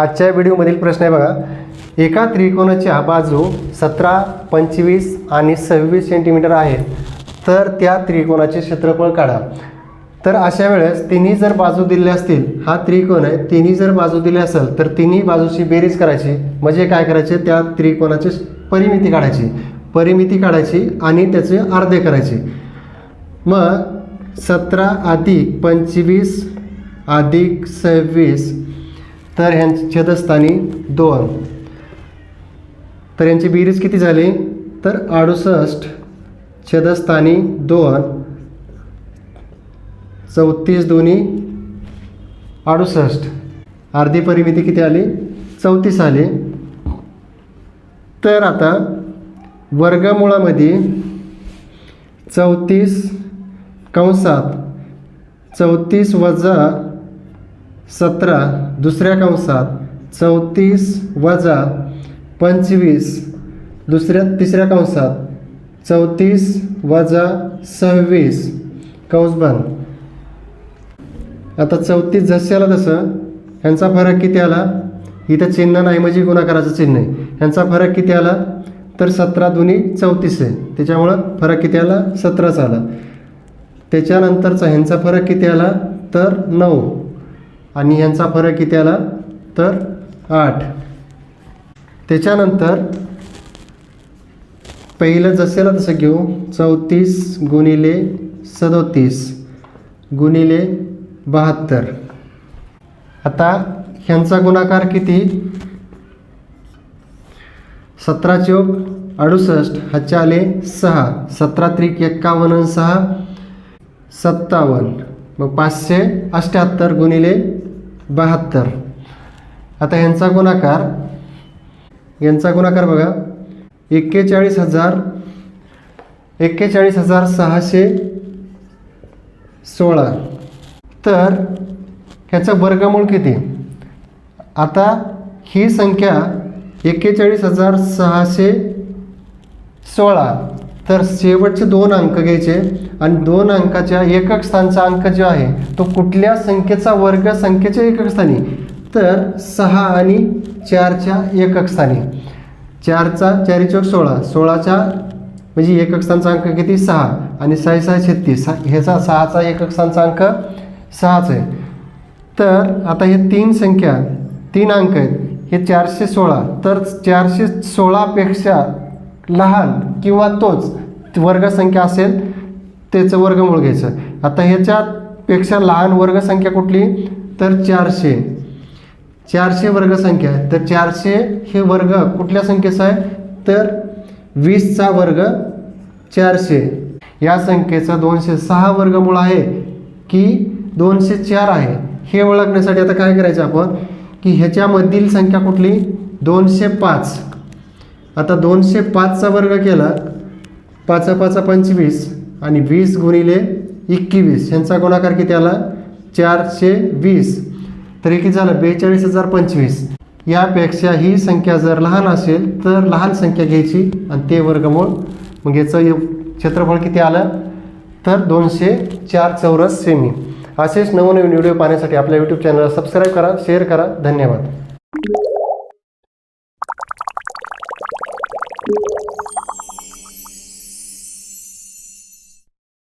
आजच्या व्हिडिओमधील प्रश्न आहे बघा. एका त्रिकोणाच्या बाजू सतरा पंचवीस आणि सव्वीस सेंटीमीटर आहेत तर त्या त्रिकोणाचे क्षेत्रफळ काढा. तर अशा वेळेस तिन्ही जर बाजू दिल्या असतील हा त्रिकोण आहे तिन्ही जर बाजू दिली असेल तर तिन्ही बाजूची बेरीज करायची. म्हणजे काय करायचे? त्या त्रिकोणाची परिमिती काढायची. परिमिती काढायची आणि त्याचे अर्धे करायचे. मग सतरा अधिक पंचवीस अधिक सव्वीस तर ह्यांची छेदस्थानी दोन. तर यांची बेरीज किती झाली? तर अडुसष्ट छेदस्थानी दोन. चौतीस दोन्ही अडुसष्ट. अर्धी परिमिती किती आली? चौतीस आली. तर आता वर्गमुळामध्ये चौतीस कंसात चौतीस वजा सतरा दुसऱ्या कंसात चौतीस वजा पंचवीस दुसऱ्या तिसऱ्या कंसात चौतीस वजा सव्वीस. कंस बंद आता चौतीस जशाला तसं ह्यांचा फरक किती आला? इथं चिन्ह नाही म्हणजे गुणाकाराचं चिन्ह आहे. ह्यांचा फरक किती आला? तर सतरा दोन्ही चौतीस आहे. त्याच्यामुळं फरक किती आला? सतराच आला. त्याच्यानंतरचा ह्यांचा फरक किती आला? तर नऊ. आणि ह्यांचा फरक किती आला? तर आठ. त्याच्यानंतर पहिलं जसेला तसं घेऊ. चौतीस गुणिले सदोतीस गुणिले बहात्तर. आता ह्यांचा गुणाकार किती? सतरा चौक अडुसष्ट ह्याचे आले सहा. सतरा त्रिक एक्कावन्न सहा सत्तावन्न. मग पाचशे अठ्ठ्याहत्तर गुणिले बहात्तर. आता ह्यांचा गुणाकार यांचा गुणाकार बघा. एक्केचाळीस हजार एक्केचाळीस हजार सहाशे सोळा. तर ह्याचं वर्गमूळ किती? आता ही संख्या एक्केचाळीस हजार सहाशे सोळा. तर शेवटचे दोन अंक घ्यायचे. आणि दोन अंकाच्या एकक स्थानचा अंक जो आहे तो कुठल्या संख्येचा वर्ग संख्येच्या एकक स्थानी? तर सहा आणि चारच्या एकक स्थानी. चारचा चारी चौक सोळा. सोळाच्या म्हणजे एकक स्थानचा अंक किती? सहा. आणि सहा सहा छत्तीस. ह्याचा सहाचा एकक स्थानचा अंक सहाच आहे. तर आता हे तीन संख्या तीन अंक आहेत. हे चारशे सोळा. तर चारशे सोळापेक्षा लहान किंवा तोच वर्गसंख्या असेल त्याचं वर्गमूळ घ्यायचं. आता ह्याच्यापेक्षा लहान वर्गसंख्या कुठली? तर चारशे. चारशे वर्गसंख्या. आहे तर चारशे हे वर्ग कुठल्या संख्येचा आहे? तर वीसचा वर्ग चारशे. या संख्येचा दोनशे सहा वर्गमूळ आहे की दोनशे चार आहे? हे ओळखण्यासाठी आता काय करायचं आपण? की ह्याच्यामधील संख्या कुठली? दोनशे पाच. आता दोनशे पाचचा वर्ग केला पाचा पाचा पंचवीस आणि वीस गुणिले एकवीस ह्यांचा गुणाकार किती आला? चारशे वीस. तर किती झालं? बेचाळीस हजार पंचवीस. यापेक्षा ही संख्या जर लहान असेल तर लहान संख्या घ्यायची आणि ते वर्गमूळ मग याचं क्षेत्रफळ किती आलं? तर दोनशे चार चौरस सेमी. असेच नवनवीन व्हिडिओ पाहण्यासाठी आपल्या यूट्यूब चॅनलला सबस्क्राईब करा शेअर करा. धन्यवाद. Thank you.